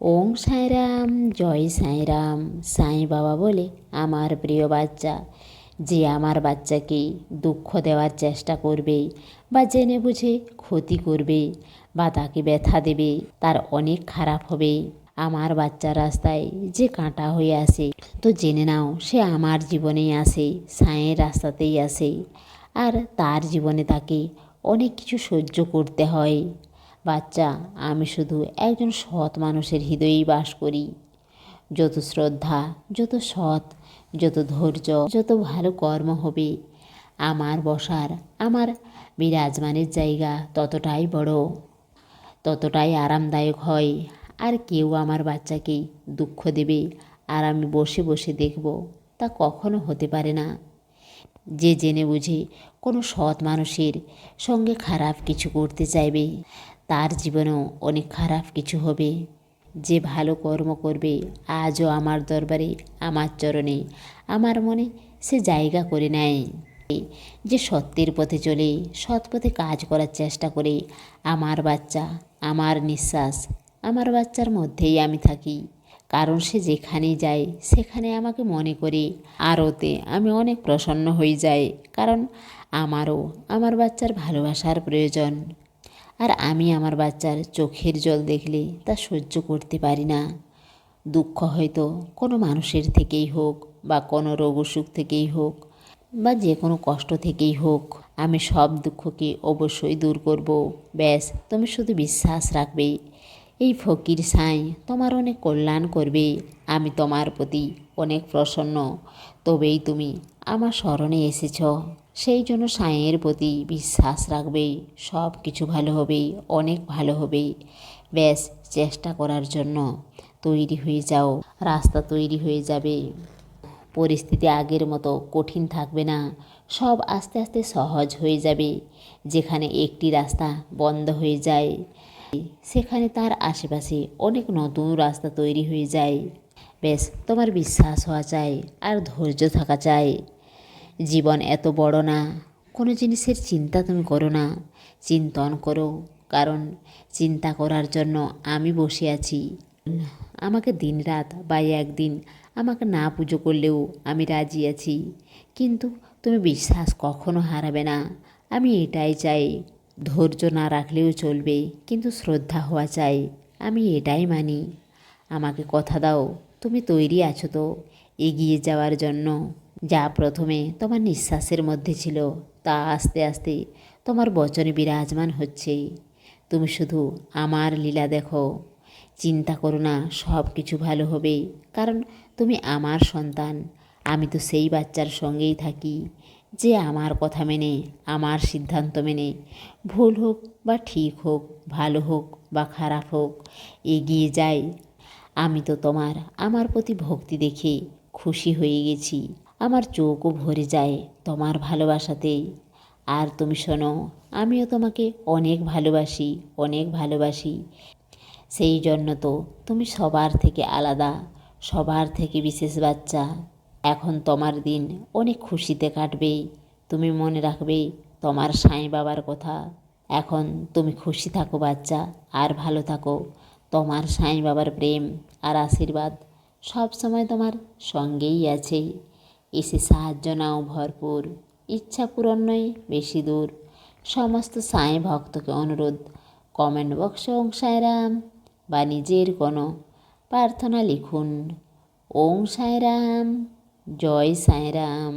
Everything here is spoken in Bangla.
ওং সাঁইরাম, জয় সাঁইরাম, সাঁই বাবা বলে আমার প্রিয় বাচ্চা। যে আমার বাচ্চাকে দুঃখ দেওয়ার চেষ্টা করবে বা জেনে বুঝে ক্ষতি করবে বা তাকে ব্যথা দেবে, তার অনেক খারাপ হবে। আমার বাচ্চা রাস্তায় যে কাঁটা হয়ে আসে তো জেনে নাও সে আমার জীবনেই আসে সাঁয়ের রাস্তাতেই আসে আর তার জীবনে তাকে অনেক কিছু সহ্য করতে হয়। বাচ্চা, আমি শুধু একজন সৎ মানুষের হৃদয়েই বাস করি। যত শ্রদ্ধা, যত সৎ, যত ধৈর্য, যত ভালো কর্ম হবে, আমার বসার, আমার বিরাজমানের জায়গা ততটাই বড়, ততটাই আরামদায়ক হয়। আর কেউ আমার বাচ্চাকে দুঃখ দেবে আর আমি বসে বসে দেখব, তা কখনো হতে পারে না। যে জেনে বুঝে কোনো সৎ মানুষের সঙ্গে খারাপ কিছু করতে চাইবে, তার জীবনেও অনেক খারাপ কিছু হবে। যে ভালো কর্ম করবে, আজও আমার দরবারে, আমার চরণে, আমার মনে সে জায়গা করে নেয়। যে সত্যের পথে চলে, সৎ পথে কাজ করার চেষ্টা করে, আমার বাচ্চা, আমার নিঃশ্বাস, আমার বাচ্চার মধ্যেই আমি থাকি। কারণ সে যেখানেই যায়, সেখানে আমাকে মনে করে। আরতে আমি অনেক প্রসন্ন হয়ে যাই, কারণ আমারও আমার বাচ্চার ভালোবাসার প্রয়োজন। আর আমি আমার বাচ্চার চোখের জল দেখলে তা সহ্য করতে পারি না। দুঃখ হয়তো কোনো মানুষের থেকেই হোক বা কোনো রোগ অসুখ থেকেই হোক বা যে কোনো কষ্ট থেকেই হোক, আমি সব দুঃখকে অবশ্যই দূর করব। ব্যাস, তুমি শুধু বিশ্বাস রাখবে। এই ফকির সাঁই, তোমার অনেক কল্যাণ করবে। আমি তোমার প্রতি অনেক প্রসন্ন। তবেই তুমি আমার স্মরণে এসেছ। সেই জন্য সাঁয়ের প্রতি বিশ্বাস রাখবে। সব কিছু ভালো হবে, অনেক ভালো হবে। ব্যাস, চেষ্টা করার জন্য তৈরি হয়ে যাও। রাস্তা তৈরি হয়ে যাবে। পরিস্থিতি আগের মতো কঠিন থাকবে না। সব আস্তে আস্তে সহজ হয়ে যাবে। যেখানে একটি রাস্তা বন্ধ হয়ে যায়। সেখানে তার আশেপাশে অনেক নতুন রাস্তা তৈরি হয়ে যায়। বেশ, তোমার বিশ্বাস হওয়া চাই আর ধৈর্য থাকা চাই। জীবন এত বড় না, কোনো জিনিসের চিন্তা তুমি করো না। চিন্তন করো, কারণ চিন্তা করার জন্য আমি বসে আছি। আমাকে দিনরাত বা একদিন আমাকে না পুজো করলেও আমি রাজি আছি। কিন্তু তুমি বিশ্বাস কখনো হারাবে না। আমি এটাই চাই। ধৈর্য না রাখলেও চলবে, কিন্তু শ্রদ্ধা হওয়া চাই। আমি এটাই মানি। আমাকে কথা দাও, তুমি তৈরি আছো তো। এগিয়ে যাওয়ার জন্য যা প্রথমে তোমার নিঃশ্বাসের মধ্যে ছিল, তা আস্তে আস্তে তোমার বচনে বিরাজমান হচ্ছে। তুমি শুধু আমার লীলা দেখো। চিন্তা করো না সব কিছু ভালো হবে, কারণ তুমি আমার সন্তান। আমি তো সেই বাচ্চার সঙ্গেই থাকি। যে আমার কথা মেনে, আমার সিদ্ধান্ত মেনে, ভুল হোক বা ঠিক হোক, ভালো হোক বা খারাপ হোক, এগিয়ে যায় আমি তো তোমার, আমার প্রতি ভক্তি দেখে খুশি হয়ে গেছি। আমার চোখও ভরে যায় তোমার ভালোবাসাতেই। আর তুমি শোনো, আমিও তোমাকে অনেক ভালোবাসি অনেক ভালোবাসি। সেই জন্য তো তুমি সবার থেকে আলাদা, সবার থেকে বিশেষ বাচ্চা। এখন তোমার দিন অনেক খুশিতে কাটবে। তুমি মনে রাখবে তোমার সাঁই বাবার কথা। এখন তুমি খুশি থাকো বাচ্চা, আর ভালো থাকো। তোমার সাঁই বাবার প্রেম আর আশীর্বাদ সব সময় তোমার সঙ্গেই আছে। এসে সাহায্য নাও ভরপুর, ইচ্ছা পূরণ নয় বেশি দূর। সমস্ত সাঁই ভক্তকে অনুরোধ কমেন্ট বক্সে ওং সাঁয়রাম বা নিজের কোনো প্রার্থনা লিখুন। ওং সাঁয়রাম জয় সাঁয়রাম